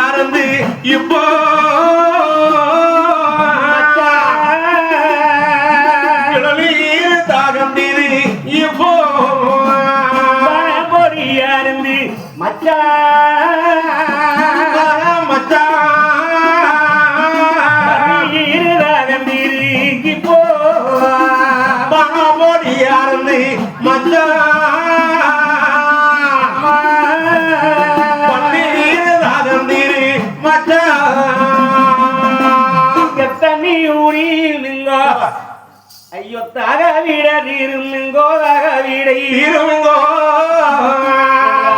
ஆனந்து இப்போ ஐயோ தாக வீட திரும்புங்கோ தாக வீடை. இருங்கோ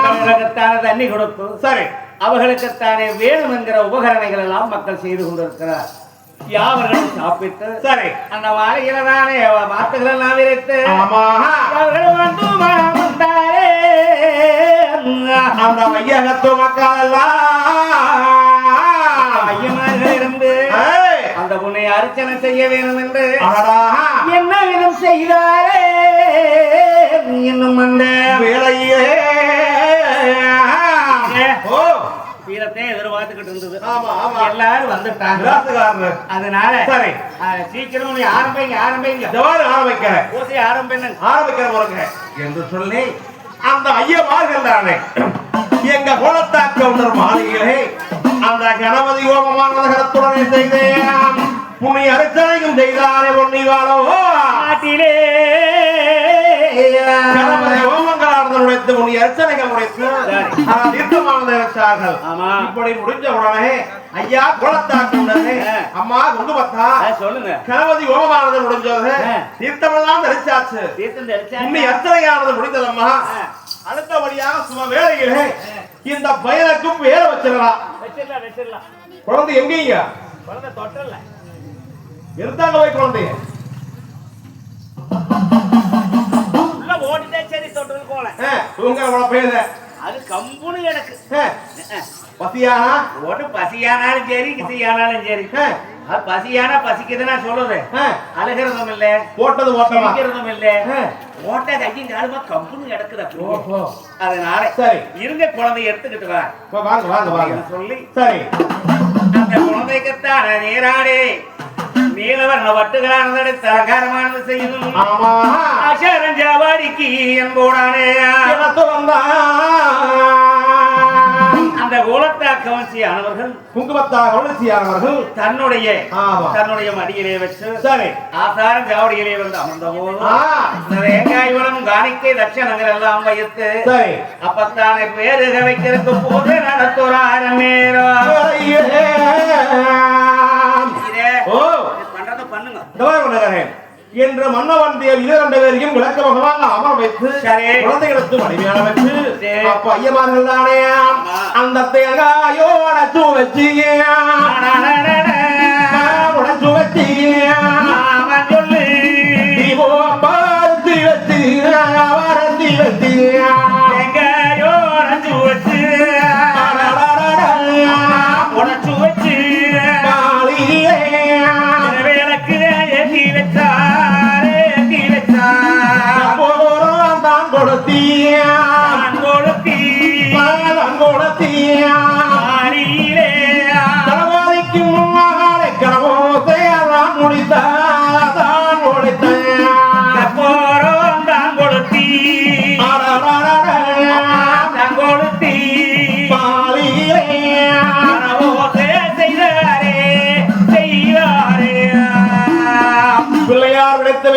அவர்களுக்குத்தானே தண்ணி கொடுத்து சரி. அவர்களுக்குத்தானே வேணும் என்கிற உபகரணங்கள் எல்லாம் மக்கள் செய்து கொண்டிருக்கிறார். யாவர்களும் சாப்பிட்டு சரி. அந்த மாலையில தானே வார்த்தைகள் எல்லாம் விரைத்து அவர்கள் வந்து வந்தாரே. அந்த மக்கள் அந்த பொண்ணை அர்ச்சனை செய்ய வேணும் என்று எல்லாரும் வந்துட்டாங்க. அதனால சரி. சீக்கிரம் நீ ஆரம்பிங்க ஆரம்பிங்க ஜவான் ஆரம்பிக்கிறேன். ஓசி ஆரம்பிங்க ஆரம்பிக்கிற முறைங்க என்று சொல்லி அந்த ஐயமார்கள் தானே. எங்க குலத்தாக்க உணர் மாளிகையிலே அந்த கணபதி ஹோமமான கரத்துடனே செய்தேன். புண்ணிய அர்ச்சனையும் செய்தாரே பொன்னி வாழோ நாட்டிலே கணபதி ஹோமங்களானது புண்ணிய அர்ச்சனைகள் உடைத்து ஆமா. இப்படி முடிஞ்ச உடனே ஐயா ஆ. அம்மா கொண்டு பார்த்தா அஹ், சொல்லுங்க. கணபதி ஹோமமானது முடிஞ்சது. தீர்த்தமெல்லாம் தரிச்சாச்சு. உண்மை அர்ச்சனையானது முடிந்ததம்மா. அடுத்தபடியாக சும வேலையிலே இந்த பையனுக்கும் வேலை வச்சிடலாம். குழந்தை எங்கீங்க? குழந்தை தொட்டல இருந்தாங்க போய் குழந்தைய? ஓடிட்டே சரி தொட்டது போல. உங்கள பையன. அது கம்புனு எனக்கு. பசியானா? ஓட்டு பசியானாலும் சரி கிசியானாலும் சரி. பசியானா பசிக்குதுன்னா சொல்லுது அழுகிறதும் இல்ல. போட்டது ஓட்டமா? சிரிக்கிறதும் இல்ல. ஓட்ட கையும் காலுமா கம்புன்னு கிடக்குது. அதனால சரி. இருங்க குழந்தைய எடுத்துக்கிட்டு வா, வாங்க வாங்க வாங்க. சொல்லி சரி. அந்த குழந்தைக்குத்தான் நீராடே. நீலவர்ண வட்டுகளானதை தலகாரமானது செய்யும் ஆமா. அசரஞ்சாவாடிக்கு என்போடானே அந்த கோலத்தா கவர்ச்சியானவர்கள் குங்குமத்தா கவனிச்சியானவர்கள் தன்னுடைய. தன்னுடைய மடியிலே வச்சு சரி. ஆசாரம் ஜாவடியிலே வந்து அமர்ந்த போது தேங்காய் வளம் காணிக்கை லட்சணங்கள் எல்லாம் வைத்து சரி. அப்பத்தானே பேருக வைக்கிறதுக்கு போது நடத்துறாரம் நேரம் வேலையிலே. இதே ஓ இது பண்றத பண்ணுங்க நகரேன் என்று மன்னவன் தேவ் இரண்டு பேரையும் விளக்க முகமாக அமர வைத்து. குழந்தைகளுக்கு மனைவியான வச்சு. அப்ப ஐயமார்கள் தானே அந்த தேங்காயோ அடைச்சு வச்சு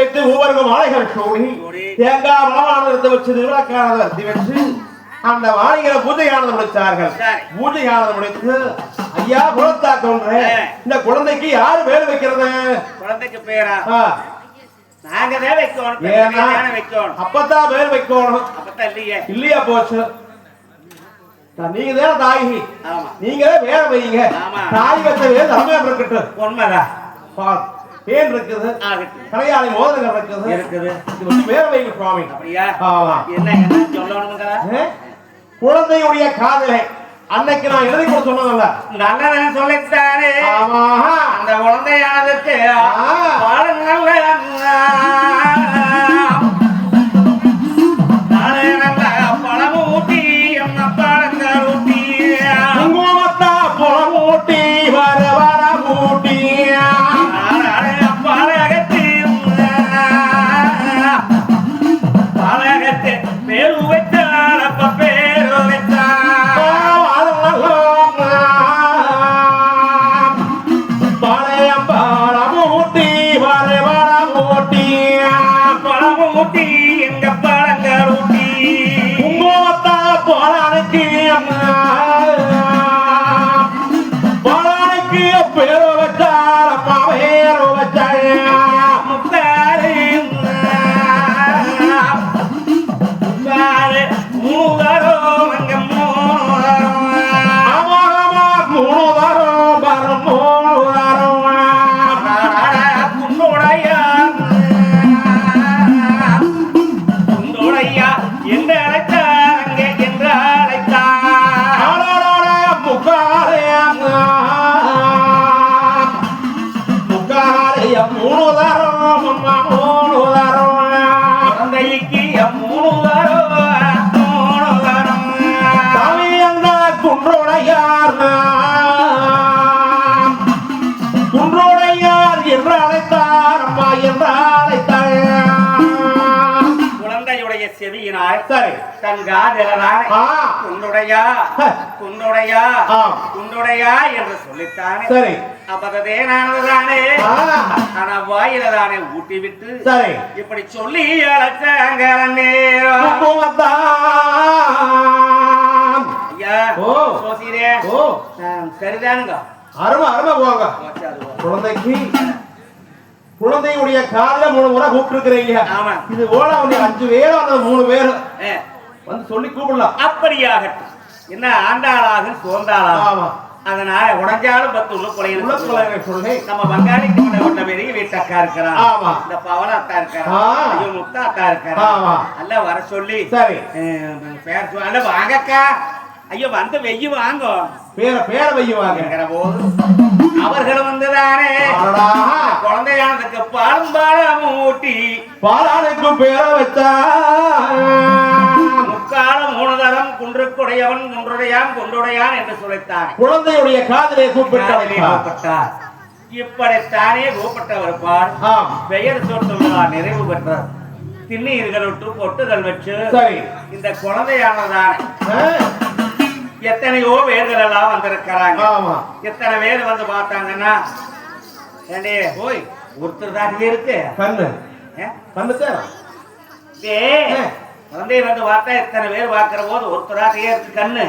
வைத்து ஒவ்வொரு மாலைகள் சூடி தேங்காய் மலமான எடுத்து வச்சு நடத்தி வச்சு அந்த மாளிகையில பூஜையானது முடித்தார்கள். பூஜையானது முடித்து ஐயா குழந்தா தோன்று இந்த குழந்தைக்கு யார் பேர் வைக்கிறது? குழந்தைக்கு பேரா? ஆ, நாங்க தான் வைக்கணும். அப்பதான் பேர் வைக்கணும். அப்பதான் இல்லையே. இல்லையா போச்சு? நீங்க தான் வேற வைங்க. தாய் வச்ச வேறு தமிழ் இருக்கட்டும். உண்மைதான். பால். தேன் இருக்குது. கரையாளி மோதல்கள் இருக்குது. இருக்குது. இது வந்து வைங்க சுவாமி. அப்படியா? ஆமா. என்ன சொல்லணுங்களா? குழந்தையுடைய காதலை அன்னைக்கு நான் எழுதி கூட சொன்னதில்ல. நல்லதன் சொல்லித்தானே ஆமா அந்த குழந்தையானதுக்கு ஆ. சரி தன் ஹ. குண்டுடையா ஆம். குண்டுடையா என்று சொல்லித்தானே. சரி. அப்பதேனானதுதானே ஆ. ஆனா வாயில தானே ஊட்டி விட்டு சரி. இப்படி சொல்லி அழைச்சாங்க. ஐயா ஓ. சரிதானுங்க. அருமை அருமை போங்க. குழந்தைக்கு குழந்தையுடைய காலைல மூணு முறை கூப்பிட்டுருக்கிறீங்க. ஆமா. இது போல வந்து அஞ்சு பேரும் அந்த மூணு பேரும் வந்து சொல்லி கூப்பிடலாம். அப்படியாகட்டும். என்ன ஆண்டாளாக சோர்ந்தாளாக ஆமா. அதனால உடஞ்சாலும் பத்து உள்ள குறையும் உலகத்துல சொல்லி நம்ம பங்காளி கொண்ட கொண்ட பெரிய வீட்டக்கா இருக்கிறான். ஆமா. இந்த பவனாத்தா இருக்கிறான். ஆ. ஐயோ முத்தாத்தா இருக்கிறான். ஆமா. எல்லாம் வர சொல்லி. சரி. பேர் சொல்~ அட வாங்கக்கா. ஐயோ வந்து வெய்யு வாங்கோ. பேர பேர வையுவாங்க இருக்கிற போது. அவர்கள் வந்துதானே. குழந்தையானதுக்கு பாலும் பாலம் ஊட்டி பாலானுக்கும் பேர வச்சா முக்காலம் மூணு தரம் குன்றுக்குடையவன் குன்றுடையான் குன்றுடையான் என்று சொல்லித்தான் குழந்தையுடைய காதலை கூப்பிட்டார். இப்படித்தானே கூப்பிட்டவர் பெயர் விழா நிறைவு பெற்றார். திண்ணீர்கள் விட்டு பொட்டுகள் வச்சு இந்த குழந்தையானதான் எத்தனையோ பேர்கள் எல்லாம் வந்திருக்கிறாங்க எத்தனை பேர் வந்து பார்த்தாங்கன்னா ஓய். ஒருத்தர் தான் இருக்கு. கண்ணு? கண்ணு குழந்தைய வந்து பார்த்தா எத்தனை பேர் பார்க்கிற போது ஒருத்தராட்டையே இருக்கு கண்ணு.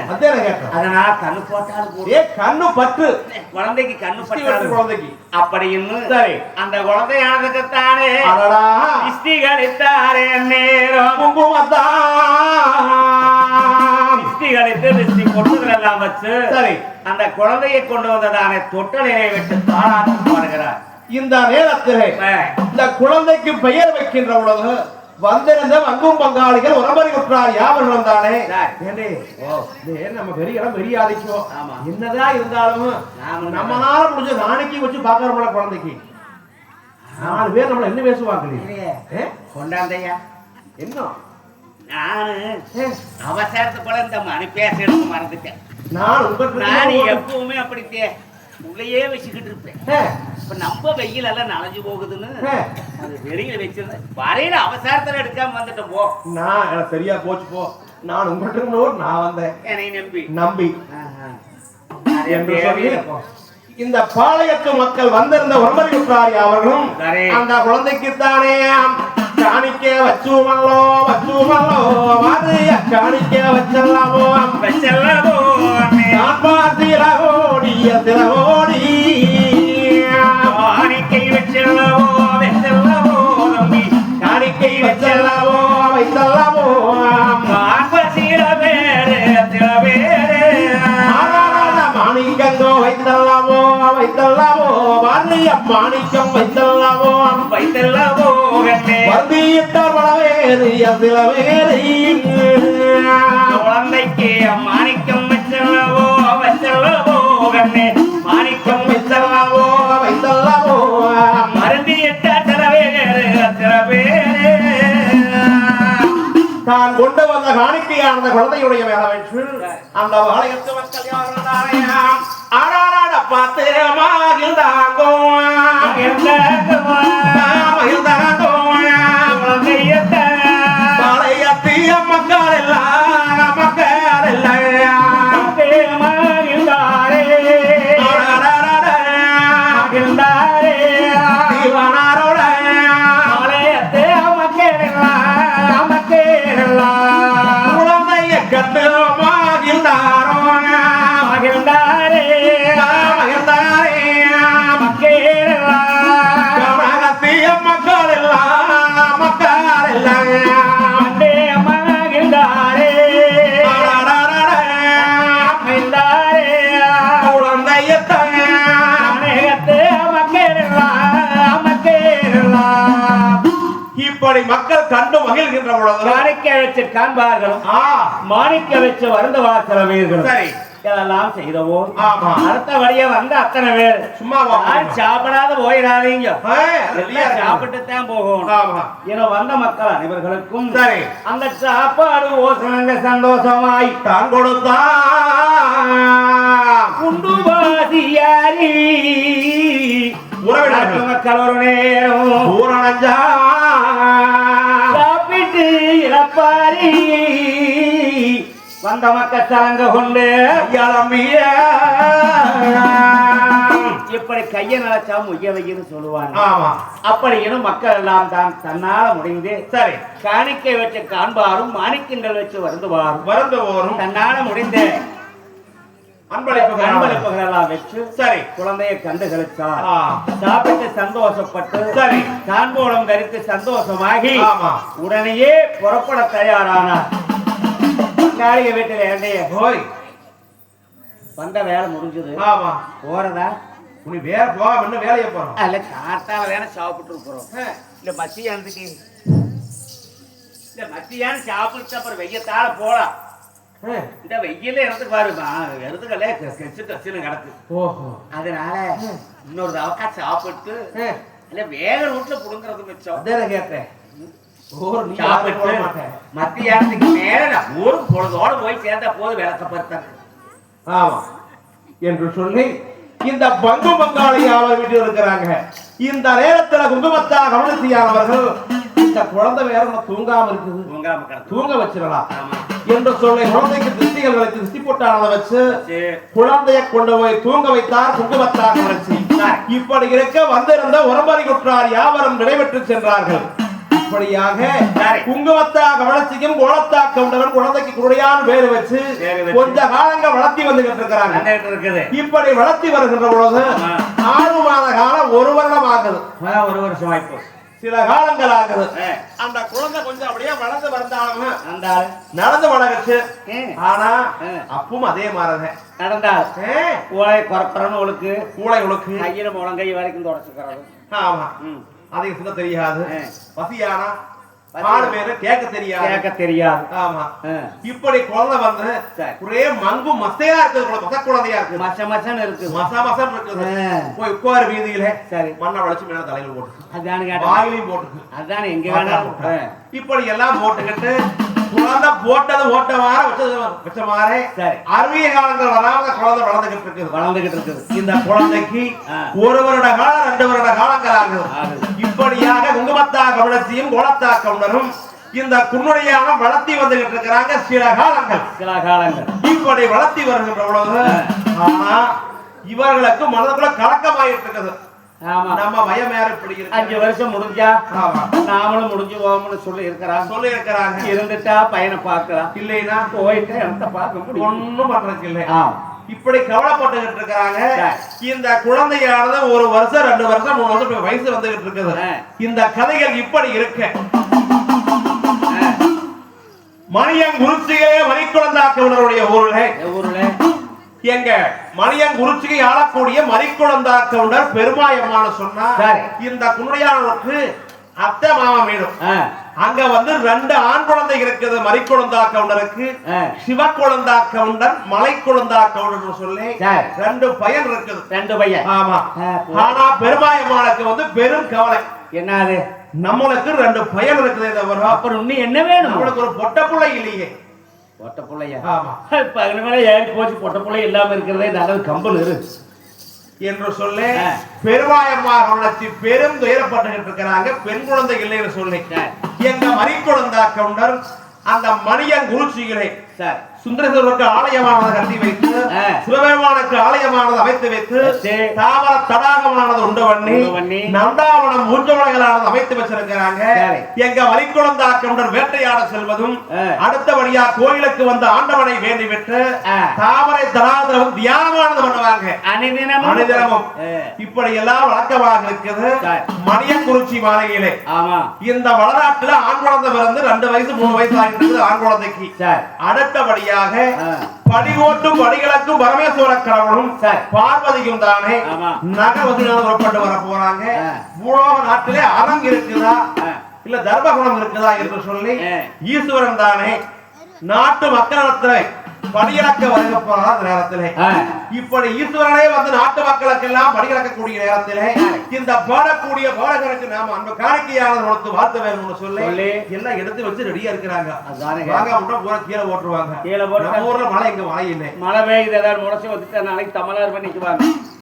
அதனால கண்ணு போட்டாலும். ஏ கண்ணு பற்று குழந்தைக்கு கண்ணு பட்டாலும் குழந்தைக்கு. அப்படின்னு சரி. அந்த குழந்தையானதுக்குத்தானே அடடா. இஷ்டிகளித்தாரே நேரம் குங்குமத்தான் திருஷ்டி எல்லாம் வச்சு சரி. அந்த குழந்தையை கொண்டு வந்ததானே தொட்டலையை விட்டு தாளாட்டம் பாடுகிறார். இந்த நேரத்திலே இந்த குழந்தைக்கு பெயர் வைக்கின்ற பொழுது வந்திருந்த வங்கும் பங்காளிகள் உறவரை விட்டார் யாவர்களும் தானே நம்ம பெரிய இடம் பெரிய ஆதிக்கம். ஆமா. என்னதான் இருந்தாலும் நாம நம்மளால முடிஞ்ச நாளைக்கு வச்சு பாக்குறோம்ல குழந்தைக்கு. நாலு பேர் நம்மள என்ன பேசுவாங்க? கொண்டாந்தையா? என்ன? நானு ஏ, அவசரத்து போல இந்த மணி பேச எடுத்து மறந்துட்டேன். நான் எப்பவுமே அப்படித்தே. உள்ளேயே வச்சுக்கிட்டு இருப்பேன். இப்ப நம்ம வெயில் எல்லாம் நனைஞ்சு போகுதுன்னு அது வெளியில வச்சிருந்தேன். வரையில அவசரத்துல எடுக்காம வந்துட்டோம் போ. நான் சரியா போச்சு போ. நான் உங்கள்கிட்ட நான் வந்தேன். என்னை நம்பி. நம்பி. என்று சொல்லி. இந்த பாளையத்து மக்கள் வந்திருந்த உறமதி விட்டாரி அவர்களும். அந்த குழந்தைக்கு தானே காணிக்க வச்சுமல்லோ வச்சுமல்லோ காணிக்க வச்சல்லாமோ வெச்சல்லவோ அண்ணே. காப்பா திரகோடிய திரகோடி காணிக்கை வெச்சல்லவோ வெச்சல்லவோ தம்பி காணிக்கை வச்சல்லாமோ வைத்தல்லாமோ காண்ப சில பேரு சில மாணிக்கங்கோ வைத்தல்லாமோ வைத்தல்லாமோ வாரிய மாணிக்கம் வைத்தல்லாமோ வைத்தல்லாமோ கண்ணே வந்தியிட்டார் வளவேறிய சில வேறு குழந்தைக்கு மாணிக்கம் வெச்சல்லவோ வெச்சல்லவோ கண்ணே. மாணிக்கம் வெச்சல்லவோ வைத்தல்லவோ. சில பேரு சில பேரு. தான் கொண்டு வந்த காணிக்கையானந்த குழந்தையுடைய மேலவற்று அந்த வாளையத்து மக்கள் யாரும் பார்த்து மாகில் தாங்கோ இப்படி மக்கள் கண்டு மகிழ்கின்ற பொழுது மாணிக்க வச்சு காண்பார்களும் ஆ, மாணிக்க வச்சு வருந்த வாசல வீர்களும் சரி. இதெல்லாம் செய்தவோ ஆமா. அடுத்தபடியா வந்த அத்தனை பேர். சும்மா சாப்பிடாத போயிடாதீங்க. எல்லாம் இருக்கு. சாப்பிட்டு தான் போகணும் என வந்த மக்கள் அனைவர்களுக்கும் சரி. அந்த சாப்பாடு ஓசனங்க சந்தோஷமாய் தான் கொடுத்தான். குண்டு வாசியாரி உறவினர்கள் மக்கள் ஒரு நேரம். சாப்பிட்டு இழப்பாரி வந்த மக்க சலங்க கொண்டு ஐயாளம்பியா இப்படி கையை நினைச்சா முய்ய வைக்கன்னு சொல்லுவாங்க. ஆமா. மக்கள் எல்லாம் தான் தன்னால முடிந்து சரி. காணிக்கை வச்சு காண்பாரும் மாணிக்கங்கள் வச்சு வருந்துவாரும். மறந்து போரும் தன்னால முடிந்த அன்பளிப்பு அன்பளிப்புகள் எல்லாம் வச்சு சரி. குழந்தையை கண்டு கழிச்சார். ஆ, சாப்பிட்டு சந்தோஷப்பட்டு சரி. தான்பூலம் தரித்து சந்தோஷமாகி உடனேயே புறப்பட தயாரானார். பங்காளிய வீட்டில் போய் வந்த வேலை முடிஞ்சது. ஆமா. போறதா? நீ வேற போக இன்னும் வேலையை போறோம். அல்ல காத்தால வேணா சாப்பிட்டு இருக்கிறோம் இல்ல மத்தியானத்துக்கு. இல்ல மத்தியானம் சாப்பிட்டு அப்புறம் வெய்யத்தால போலாம். இந்த வெயில இறந்து பாரு இறந்துகளே கெச்சு கச்சுன்னு கிடக்கு. ஓஹோ. அதனால இன்னொரு தவக்கா சாப்பிட்டு இல்ல வேக ரூட்ல புடுங்குறது மிச்சம். அதே கேட்டேன். ஓ நீ போட சாப்பிட்டு மாட்டேன். மத்தியானத்துக்கு மேல ஊருக்கு பொழுதோட போய் சேர்ந்தா போது விளக்கப்படுத்தாங்க ஆமா. என்று சொல்லி இந்த பங்கு பங்காளி அவர் வீட்டில் இருக்கிறாங்க. இந்த நேரத்துல குங்குமத்தா கவனித்தியானவர்கள் இந்த குழந்தை வேற தூங்காம இருக்குது. தூங்காம தூங்க வச்சிடலாம். என்று சொல்லி குழந்தைக்கு திருஷ்டிகள் வச்சு திருஷ்டி போட்டானதை வச்சு குழந்தையை கொண்டு போய் தூங்க வைத்தார் குங்குமத்தா கவனிச்சி இப்படி இருக்க வந்திருந்த உரம்பரி குற்றார் யாவரும் நிறைவேற்று சென்றார்கள். இப்படியாக சரி. குங்குமத்தா கவனச்சிக்கும் குளத்தா கவுண்டவன் குழந்தைக்கு குடையான் பேரு வச்சு. கொஞ்ச காலங்கள் வளர்த்தி வந்துகிட்டு இருக்கிறாங்க இப்படி வளர்த்தி வருகின்ற பொழுது. ஆறு மாத காலம் ஒரு வருடம் ஆகுது. ஒரு வருஷம் வாய்ப்பு. சில காலங்கள் ஆகுது அந்த குழந்தை கொஞ்சம் அப்படியே வளர்ந்து வந்தாலும் நடந்து வளர்ச்சு ஆனா ஆ. அப்பும் அதே மாதிரிதான். நடந்தாள் ஓலை குறப்புறன்னு உனக்கு கூளை உழுக்கு கையில முழங்கை வரைக்கும் தொடச்சுக்கிறது ஆமா. அதிக சின்ன தெரியாது. பசியானா பாடு பேரு கேட்க தெரியாது. கேட்க தெரியாது. ஆமா. இப்படி குழந்தை வந்து. ஒரே மங்கு மசையா இருக்குது மச குழந்தையா இருக்குது. மச்ச மச்சன்னு இருக்கு மசா இருக்குது. ஆ. போய் உட்கார் வீதியில சரி. மண்ணை வளைச்சு மேல தலையில போட்டு. அதானு வாயிலையும் போட்டு. அதானே எங்க வேணாலும். இப்படி எல்லாம் போட்டுக்கிட்டு குழந்தை போட்டது ஓட்ட வார வச்சது வச்ச மாதிரி சரி. அறுவிய காலங்கள் வராம குழந்தை வளர்ந்துகிட்டு இருக்குது. வளர்ந்துகிட்டு இருக்குது. இந்த குழந்தைக்கு. ஒரு வருட காலம் ரெண்டு வருட காலங்கள் ஆகுது. இப்படியாக குங்குமத்தா கவனத்தையும் கோலத்தா கவுண்டரும் இந்த குன்னுடையாக வளர்த்தி வந்துகிட்டு இருக்கிறாங்க சில காலங்கள். சில காலங்கள். இப்படி வளர்த்தி வருகின்ற பொழுது ஆனா இவர்களுக்கு மனதுக்குள்ள கலக்கமாயிட்டு இருக்குது. இப்படி அஞ்சு வருஷம் முடிஞ்சா நாமளும் முடிஞ்சு போவோம்னு சொல்லி இருக்கிறான் சொல்லி இருக்கிறாங்க இருந்துட்டா பையனை பார்க்கலாம். இல்லைன்னா போயிட்டு எனக்கு பார்க்க முடியும். இல்லை. இப்படி கவலைப்பட்டுகிட்டு இருக்கிறாங்க. இந்த குழந்தையானது ஒரு வருஷம் ரெண்டு வருஷம் மூணு வருஷம் வயசு வந்துகிட்டு இருக்குது. இந்த கதைகள் இப்படி இருக்க. குருச்சிகளே மணிக்குழந்தாக்கவனருடைய ஊர்ல இந்த ஊர்ல எங்க மணியன் குருச்சிகை ஆளக்கூடிய மணிக்குழந்தாக்கவுண்டர் பெருமாயம்மான சொன்னா. இந்த குன்னுடையானவருக்கு அத்தை மாமா வீடும் ஆ, அங்க வந்து ரெண்டு ஆண் குழந்தை இருக்குது மறிக்குழந்தா கவுண்டருக்கு. ஆ. சிவக்குழந்தா கவுண்டர் மலைக்குழந்தா கவுண்டர் சொல்லி. ரெண்டு பையன் இருக்குது. ரெண்டு பையன். ஆமா. ஆனா பெருமாயம்மாளுக்கு வந்து பெரும் கவலை. என்னது? நம்மளுக்கு ரெண்டு பையன் இருக்குது அப்புறம் இன்னும் என்ன வேணும்? நம்மளுக்கு ஒரு பொட்ட பிள்ளை இல்லையே. பொட்ட பிள்ளையா ஆமா இப்ப அதனால ஏறி போச்சு பொட்ட பிள்ளை இல்லாம இருக்கிறதே நல்லது கம்பல் இரு என்று சொல்லி ஆ. பெருமாயம்மா கவனிச்சு பெரும் துயரப்பட்டுகிட்டு இருக்கிறாங்க பெண் குழந்தை இல்லைன்னு சொல்லி. எங்க மறிக்குழந்தா கவுண்டர் அந்த மணியன் குருச்சிகளை சார் சுந்தரேஸ்வரருக்கு ஆலயமானது கட்டி வைத்து. சிவபெருமானுக்கு ஆலயமானது அமைத்து வைத்து. தாவர தடாகமானது உண்டு பண்ணி. நந்தாவனம் மூஞ்சமலைகளானது அமைத்து வச்சிருக்கிறாங்க சரி. எங்க வரிக்குழந்தா கவுண்டர் வேட்டையாட செல்வதும். அடுத்தபடியா கோயிலுக்கு வந்த ஆண்டவனை வேண்டிவிட்டு ஆ. தாமரை தடாகமும் தியானமானது பண்ணுவாங்க அனுதினமும் இப்படி எல்லாம் வழக்கமாக இருக்குது. மணியக்குறிச்சி மாலையிலே இந்த வளநாட்டுல ஆண் குழந்தை பிறந்து ரெண்டு வயசு மூணு வயசு ஆகிட்டு ஆண் குழந்தைக்கு சார் அடுத்தபடியாக. படிகோட்டும் படிகளுக்கும் பரமேஸ்வர கடவுளும். பார்வதியும் தானே. நகவதினால புறப்பட்டு வர போறாங்க. பூலோக நாட்டிலே அறம் இருக்குதா. இல்ல தர்மகுணம் இருக்குதா என்று சொல்லி. ஈஸ்வரன் தானே நாட்டு மக்களிடத்திலே போறா அந்த நேரத்திலே. இப்படி ஈஸ்வரனே வந்து நாட்டு மக்களுக்கெல்லாம் படியிறக்கக்கூடிய நேரத்திலே இந்த பாடக்கூடிய பாடகருக்கு நாம அந்த காணிக்கையாளர் கொடுத்து வாழ்த்த வேணும்னு சொல்லி. எல்லாம் எடுத்து வச்சு ரெடியா இருக்கிறாங்க. வாங்க விட்டா பூரா கீழே போட்டுருவாங்க கீழே போட்டு- ஊர்ல மழை இங்க மழை இல்லை மழை பெய்யுது ஏதாவது முளைச்சு வந்துட்டு நாளைக்கு தமிழர் பண்ணிக்குவாங்க